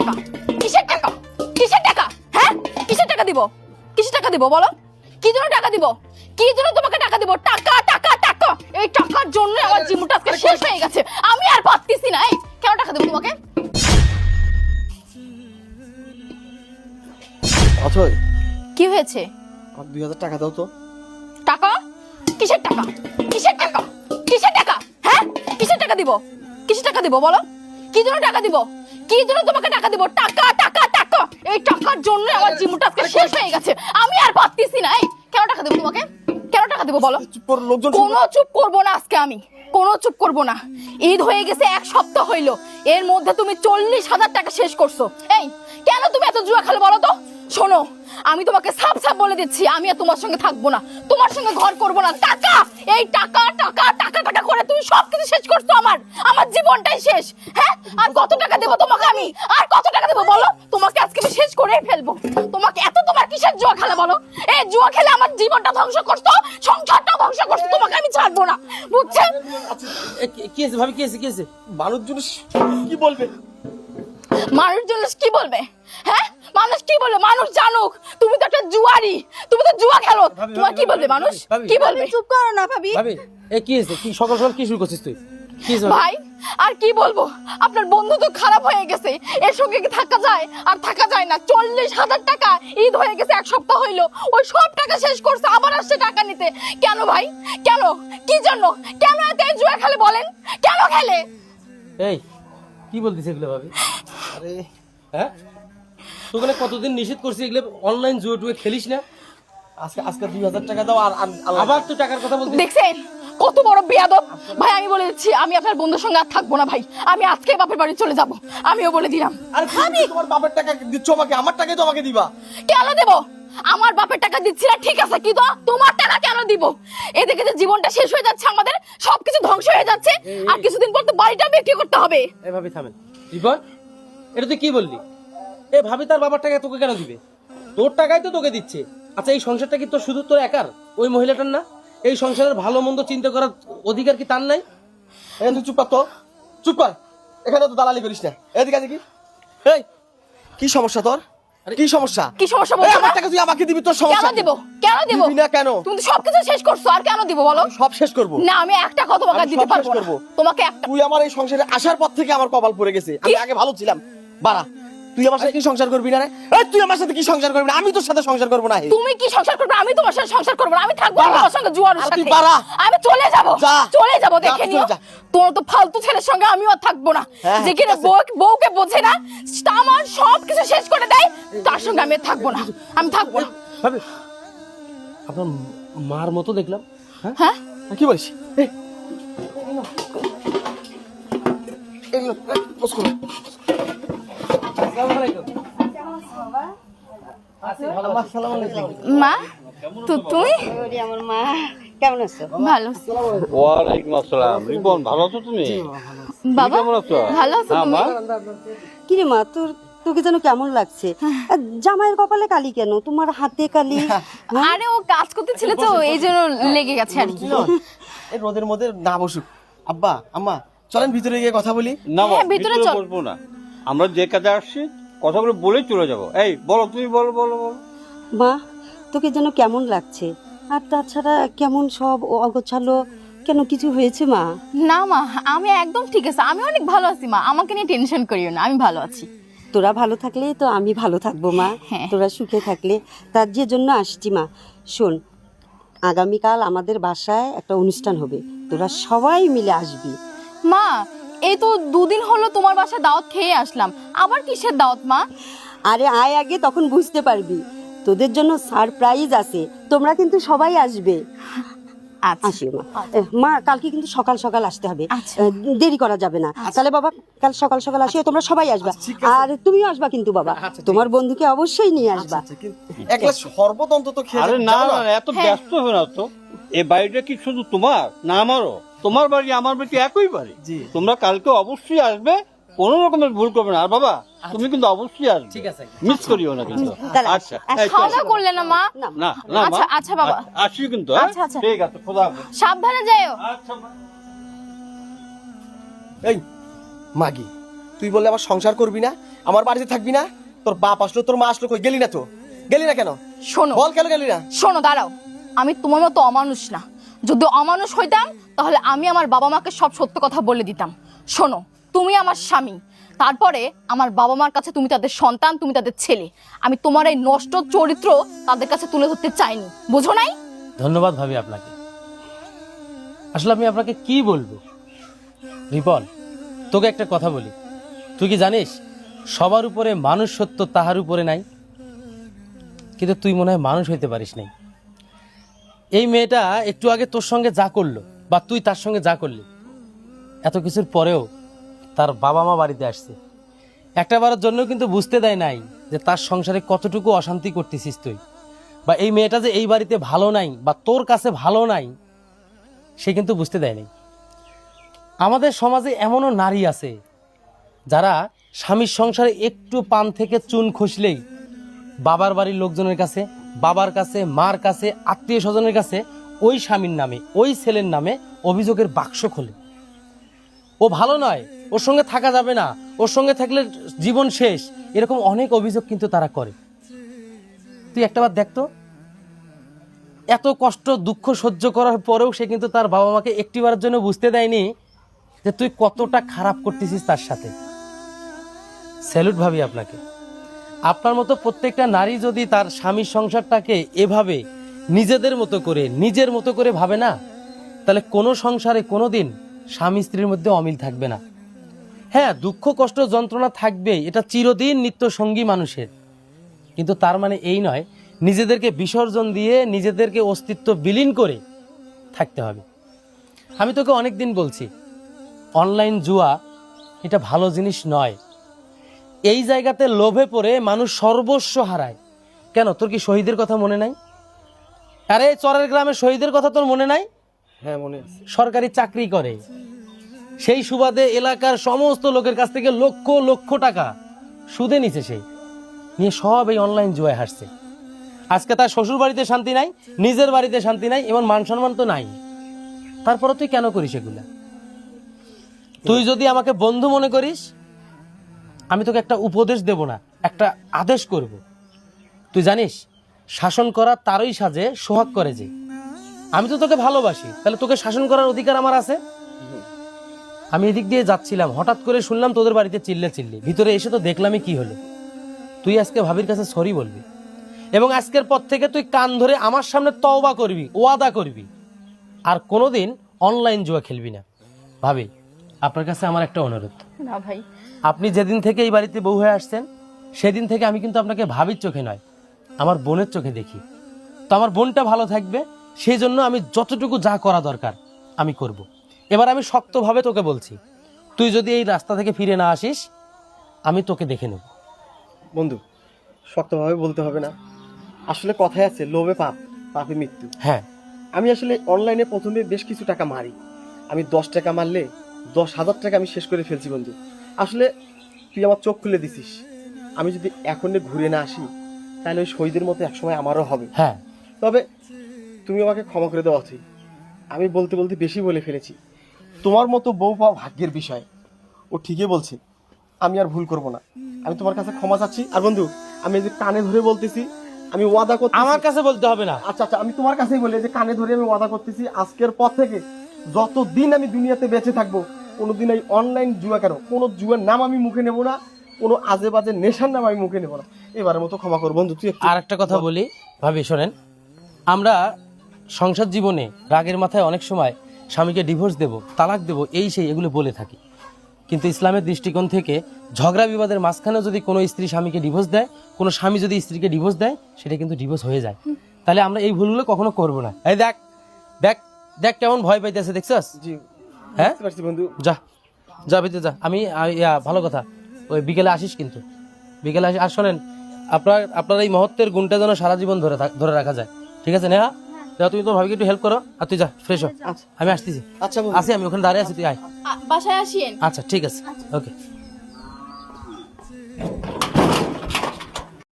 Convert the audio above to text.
টাকা। কিসের টাকা? কিসের টাকা? হ্যাঁ? কিসের টাকা দিব? কিসের টাকা দিব বলো? কি জন্য টাকা দিব? কি জন্য তোমাকে টাকা দিব? টাকা টাকা টাকা। এই টাকার জন্য আমার জীবনটা আজকে শেষ হয়ে গেছে। আমি আর পারতেছি না। এই কেন টাকা দেবো তোমাকে? অথয় কি হয়েছে? আমার দুই হাজার টাকা দাও তো। টাকা? কিসের টাকা? কিসের টাকা? কিসের টাকা? হ্যাঁ? কিসের টাকা দিব? কিসের টাকা দিব বলো? কি জন্য টাকা দিব? কি জন্য তোমাকে টাকা দিব? টাকা টাকা টাকা। এই টাকার জন্য আমার জীবনটা আজকে শেষ হয়ে গেছে। আমি আর পারতেছি না এই। কেন টাকা দেবো তোমাকে? কেন টাকা দেবো বলো? কোনো চুপ করব না আজকে আমি। কোনো চুপ করব না। ঈদ হয়ে গেছে এক সপ্তাহ হইল। এর মধ্যে তুমি চল্লিশ হাজার টাকা শেষ করছ। এই কেন তুমি এত জুয়া খেলো বলো তো? শোনো আমি তোমাকে সাপ সাপ বলে দিচ্ছি আমি আর তোমার সঙ্গে থাকব না। তোমার সঙ্গে ঘর করব না। টাকা! এই টাকা টাকা টাকা টাকা তুমি সবকিছু শেষ করছ আমার। আমার জীবনটাই শেষ। হ্যাঁ? আর কত টাকা দেবো তোমাকে আমি? আর কত টাকা দেবো বলো? তোমাকে আজকে আমি শেষ করেই ফেলব। তোমাকে এত তোমার কিসের জুয়া খেলা বলো? এই জুয়া খেলে আমার জীবনটা ধ্বংস করছ সংসারটা ধ্বংস করছ তোমাকে আমি ছাড়বো না। বুঝছেন কি- কি হয়েছে ভাবি কি হয়েছে কি হয়েছে মানুষজন কি বলবে? মানুষজন কি বলবে? হ্যাঁ? মানুষ কি বলবে? মানুষ জানুক। তুমি তো একটা জুয়ারি। তুমি তো জুয়া খেলো। তোমার কি বলবে মানুষ? কি বলবে? চুপ করো না ভাবি। ভাবি এ কি হয়েছে? কি সকাল সকাল কি শুরু করছিস তুই? কি হয়েছে? ভাই আর কি বলব? আপনার বন্ধু তো খারাপ হয়ে গেছে। এর সঙ্গে কি থাকা যায়? আর থাকা যায় না। চল্লিশ হাজার টাকা ঈদ হয়ে গেছে এক সপ্তাহ হইল। ওই সব টাকা শেষ করছে আবার আসছে টাকা নিতে। কেন ভাই? কেন? কি জন্য? কেন এত এই জুয়া খেলে বলেন? কেন খেলে? এই কি বলতিস এগুলো ভাবি? আরে হ্যাঁ? তোকে কতদিন নিষেধ করছি এগুলো অনলাইন জুয়ে টুয়ে খেলিস না? আজকে আজকে দুই হাজার টাকা দাও আর আর- আর- আবার তো টাকার কথা বলতিস। দেখছেন? কত বড় বেয়াদব। ভাই আমি বলে দিচ্ছি আমি আপনার বন্ধুর সঙ্গে আর থাকব না ভাই। আমি আজকে বাপের বাড়ি চলে যাব। আমিও বলে দিলাম। আরে তুমি তোমার বাপের টাকা দিচ্ছ আমাকে আমার টাকাই তো আমাকে দিবা। কেন দেব? আমার বাপের টাকা দিচ্ছি না ঠিক আছে কিন্তু তোমার টাকা কেন দিব? এদিকে যে জীবনটা শেষ হয়ে যাচ্ছে আমাদের সবকিছু ধ্বংস হয়ে যাচ্ছে। আর কিছুদিন পর তো বাড়িটা বিক্রি করতে হবে। এ ভাবি থামেন। রিপন এটা তুই কি বললি? এ ভাবি তার বাবার টাকা তোকে কেন দিবে? তোর টাকাই তো তোকে দিচ্ছে। আচ্ছা এই সংসারটা কি তোর শুধু তোর একার? ওই মহিলাটার না? এই সংসারের ভালো মন্দ চিন্তা করার অধিকার কি তার নাই? তুই চুপ কর তো। চুপ কর। এখানে তো দালালি করিস না। এদিকে আছে কি এই কি সমস্যা তোর? কি সমস্যা? কি সমস্যা বলছো? আমার? টাকা তুই আমাকে দিবি তোর সমস্যা কি? দিব? কেন দিব দিবি? না কেন? তুমি তো সবকিছু শেষ করছ আর কেন দিব বলো? সব শেষ করব। না আমি একটা কথা তোমাকে দিতে পারব না। তোমাকে একটা তুই আমার এই সংসারে আসার পর থেকে আমার কপাল পড়ে গেছে। আমি আগে ভালো ছিলাম। বাড়া। তুই আমার সাথে কি সংসার করবি না রে? এই তুই আমার সাথে কি সংসার করবি না? আমি তোর সাথে সংসার করব না তুমি কি সংসার করবে? আমি তোমার সাথে সংসার করব না। আমি থাকব। তোমার সঙ্গে জুয়ার সাথে। আমি চলে যাব। যা। চলে যাব দেখে নিও। তোর তো ফালতু ছেলের সঙ্গে আমি আর থাকব না। হ্যাঁ, যে কিনা বউ- বউকে বোঝে না আমার সব কিছু শেষ করে দেয় তার সঙ্গে আমি থাকব না। আমি থাকব না। ভাবি আপনার মার মতো দেখলাম। হ্যাঁ? হ্যাঁ? কি বলিস? এই, এগুলো, মা তো তুমি আমার মা কেমন আছো ভালো। ওয়ালাইকুম আসসালাম। রিপন ভালো আছো তুমি? বাবা কেমন আছো? ভালো আছো হ্যাঁ, তুমি? কি রে মা তোর তোকে যেন কেমন লাগছে? জামাইয়ের কপালে কালি কেন? তোমার হাতে কালি? আরে ও কাজ করতে ছিল তো এই জন্য লেগে গেছে আর কি। এই রোদের মধ্যে না বসুক। আব্বা আম্মা চলেন ভিতরে গিয়ে কথা বলি। না হ্যাঁ, ভিতরে ভিতরে চল। না। আমরা যে কাজে আসছি কথাগুলো বলেই চলে যাব। এই বলো তুমি বলো বলো বলো। মা তোকে যেন কেমন লাগছে। আর তাছাড়া কেমন সব অগোছালো? কেন কিছু হয়েছে মা? না মা আমি একদম ঠিক আছে। আমি অনেক ভালো আছি মা। আমাকে নিয়ে টেনশন করিও না আমি ভালো আছি। তোরা ভালো থাকলে তো আমি ভালো থাকব মা। হ্যাঁ। তোরা সুখে থাকলে। তার যে জন্য আসছি মা। শোন আগামীকাল আমাদের বাসায় একটা অনুষ্ঠান হবে। তোরা সবাই মিলে আসবি। মা এই তো দুদিন হলো তোমার বাসায় দাওয়াত খেয়ে আসলাম। আবার কিসের দাওয়াত মা? আরে আয় আগে তখন বুঝতে পারবি। তোদের জন্য সারপ্রাইজ আছে। তোমরা কিন্তু সবাই আসবে। আচ্ছা। আসিও মা। মা কালকে কিন্তু সকাল সকাল আসতে হবে। আচ্ছা। দেরি করা যাবে না। তাহলে বাবা কাল সকাল সকাল আসিও তোমরা সবাই আসবা। আর তুমিও আসবা কিন্তু বাবা। তোমার বন্ধুকে অবশ্যই নিয়ে আসবা। আচ্ছা, খেয়ে আরে না এত ব্যস্ত হবে না তো এই বাড়িটা কি শুধু তোমার না আমারও? তোমার বাড়ি আমার বাড়ি একই বাড়ি। তোমরা কালকে অবশ্যই আসবে কোনো রকমের ভুল করবে না। আর বাবা তুমি কিন্তু অবশ্যই আসবে। ঠিক আছে। মিস করিও না কিন্তু। আচ্ছা আস- খাওয়া করলে না মা? না না। না আচ্ছা, আচ্ছা, বাবা। আ- আসি কিন্তু হ্যাঁ? আচ্ছা, আচ্ছা। ঠিক আছে খোদা হাফেজ। সাবধানে যাও আচ্ছা মা। এই মাগি তুই বললে আমার সংসার করবি না? আমার বাড়িতে থাকবি না? তোর বাপ আসলো তোর মা আসলো কই? গেলি না তো? গেলি না কেন? শোনো। বল কেন গেলি না? শোনো দাঁড়াও। আমি তোমার মতো অমানুষ না। যদি অমানুষ হইতাম তাহলে আমি আমার বাবা মাকে সব সত্য কথা বলে দিতাম। শোনো, তুমি আমার স্বামী। তারপরে আমার বাবা মার কাছে তুমি তাদের সন্তান, তুমি তাদের ছেলে। আমি তোমার এই নষ্ট চরিত্র তাদের কাছে তুলে ধরতে চাইনি। বুঝো নাই? ধন্যবাদ ভাবি আপনাকে। আসলে আমি আপনাকে কি বলব? রিপন, তোকে একটা কথা বলি। তুই কি জানিস, সবার উপরে মানুষ সত্য তাহার উপরে নাই? কিন্তু তুই মনে হয় মানুষ হইতে পারিস নাই। এই মেয়েটা একটু আগে তোর সঙ্গে যা করল। বা তুই তার সঙ্গে যা করলি, এত কিছুর পরেও তার বাবা মা বাড়িতে আসছে। একটা বারের জন্য কিন্তু বুঝতে দেয় নাই যে তার সংসারে কতটুকু অশান্তি করতেছিস তুই। বা এই মেয়েটা যে এই বাড়িতে ভালো নাই বা তোর কাছে ভালো নাই, সে কিন্তু বুঝতে দেয়নি আমাদের সমাজে এমনও নারী আছে যারা স্বামীর সংসারে একটু পান থেকে চুন খসলেই বাবার বাড়ির লোকজনের কাছে, বাবার কাছে, মার কাছে আত্মীয় স্বজনের কাছে ওই স্বামীর নামে, ওই ছেলের নামে অভিযোগের বাক্স খোলে। ও ভালো নয়, ওর সঙ্গে থাকা যাবে না, ওর সঙ্গে থাকলে জীবন শেষ, এরকম অনেক অভিযোগ কিন্তু তারা করে। তুই একটাবার দেখতো এত কষ্ট, দুঃখ সহ্য করার পরেও সে কিন্তু তার বাবা মাকে একটিবারের জন্য বুঝতে দেয়নি যে তুই কতটা খারাপ করতেছিস তার সাথে। স্যালুট ভাবি আপনাকে। আপনার মতো প্রত্যেকটা নারী যদি তার স্বামীর সংসারটাকে এভাবে নিজেদের মতো করে, নিজের মতো করে ভাবে না? তাহলে কোনো সংসারে কোনো দিন স্বামী স্ত্রীর মধ্যে অমিল থাকবে না। হ্যাঁ দুঃখ, কষ্ট, যন্ত্রণা থাকবে এটা চিরদিন নিত্য সঙ্গী মানুষের। কিন্তু তার মানে এই নয়, নিজেদেরকে বিসর্জন দিয়ে নিজেদেরকে অস্তিত্ব বিলীন করে থাকতে হবে। আমি তোকে অনেক দিন বলছি, অনলাইন জুয়া এটা ভালো জিনিস নয়। এই জায়গাতে লোভে পড়ে মানুষ সর্বস্ব হারায়। কেন, তোর কি শহীদের কথা মনে নাই? আরে চরের গ্রামে শহীদের কথা তোর মনে নাই? হ্যাঁ মনে আছে। সরকারি চাকরি করে। সেই সুবাদে এলাকার সমস্ত লোকের কাছ থেকে লক্ষ লক্ষ টাকা সুদে নিছে সেই নিয়ে সব এই অনলাইন জুয়ায় হাসছে আজকে তার শ্বশুর বাড়িতে শান্তি নাই নিজের বাড়িতে শান্তি নাই এবং মান সম্মান তো নাই। তারপরে তুই কেন করিস এগুলা? তুই যদি আমাকে বন্ধু মনে করিস আমি তোকে একটা উপদেশ দেব না একটা আদেশ করব। তুই জানিস শাসন করা তারই সাজে সোহাগ করে যে। আমি তো তোকে ভালোবাসি তাহলে তোকে শাসন করার অধিকার আমার আছে? আমি এদিক দিয়ে যাচ্ছিলাম হঠাৎ করে শুনলাম তোদের বাড়িতে চিল্লে চিল্লি। ভিতরে এসে তো দেখলামই কি হলো। তুই আজকে ভাবির কাছে সরি বলবি। এবং আজকের পর থেকে তুই কান ধরে আমার সামনে তওবা করবি ওয়াদা করবি। আর কোনোদিন অনলাইন জুয়া খেলবি না। ভাবি আপনার কাছে আমার একটা অনুরোধ। না ভাই। আপনি যেদিন থেকে এই বাড়িতে বউ হয়ে আসছেন সেদিন থেকে আমি কিন্তু আপনাকে ভাবির চোখে নয় আমার বোনের চোখে দেখি। তো আমার বোনটা ভালো থাকবে সেই জন্য আমি যতটুকু যা করা দরকার আমি করব। এবার আমি শক্তভাবে তোকে বলছি তুই যদি এই রাস্তা থেকে ফিরে না আসিস আমি তোকে দেখে নেব। বন্ধু শক্তভাবে বলতে হবে না। আসলে কথায় আছে লোভে পাপ পাপে মৃত্যু। হ্যাঁ। আমি আসলে অনলাইনে প্রথমে বেশ কিছু টাকা মারি। আমি দশ টাকা মারলে দশ হাজার টাকা আমি শেষ করে ফেলছি বন্ধু। আসলে তুই আমার চোখ খুলে দিছিস। আমি যদি এখন ঘুরে না আসি তাহলে ওই শহীদের মতো একসময় আমারও হবে। হ্যাঁ। তবে তুমি আমাকে ক্ষমা করে দেওয়া উচিত আমি বলতে বলতে বেশি বলে ফেলেছি। তোমার মতো বউ পাওয়া ভাগ্যের বিষয়। ও ঠিকই বলছে। আমি আর ভুল করব না। আমি তোমার কাছে ক্ষমা চাচ্ছি। আর বন্ধু আমি যে কানে ধরে বলতেছি আমি ওয়াদা করতে আমার কাছে বলতে হবে না। আচ্ছা আচ্ছা আমি তোমার কাছেই বলি যে কানে ধরে আমি ওয়াদা করতেছি আজকের পর থেকে যতদিন আমি দুনিয়াতে বেঁচে থাকব কোনোদিন এই অনলাইন জুয়া কেন কোনো জুয়ার নাম আমি মুখে নেব না কোনো আজে বাজে নেশার নাম আমি মুখে নেব না। এবারের মতো ক্ষমা কর বন্ধু তুই আর একটা কথা বলি। ভাবি শোনেন। আমরা সংসার জীবনে রাগের মাথায় অনেক সময় স্বামীকে ডিভোর্স দেব তালাক দেব এই সেই এগুলো বলে থাকি। কিন্তু ইসলামের দৃষ্টিকোণ থেকে ঝগড়া বিবাদের মাঝখানেও যদি কোনো স্ত্রী স্বামীকে ডিভোর্স দেয় কোনো স্বামী যদি স্ত্রীকে ডিভোর্স দেয় সেটা কিন্তু ডিভোর্স হয়ে যায়। তাহলে আমরা এই ভুলগুলো কখনো করব না। এই দেখ দেখ দেখ কেমন ভয় পাইতেছে দেখছস? জি। হ্যাঁ? বন্ধু। যা যা ভিতরে যা। আমি ভালো কথা। ওই বিকেলে আসিস কিন্তু। বিকেলে আসি আর শোনেন আপনার আপনার এই মহত্বের গুণটা যেন সারা জীবন ধরে ধরে রাখা যায়। ঠিক আছে নেহা? যা তুমি তোর ভাবিকে একটু হেল্প করো। আর তুই যা ফ্রেশ হ। আমি আসতেছি। আচ্ছা আছি আসি আমি ওখানে দাঁড়িয়ে আছি তুই আয়। বাসায় আসিয়েন। আচ্ছা ঠিক আছে। ওকে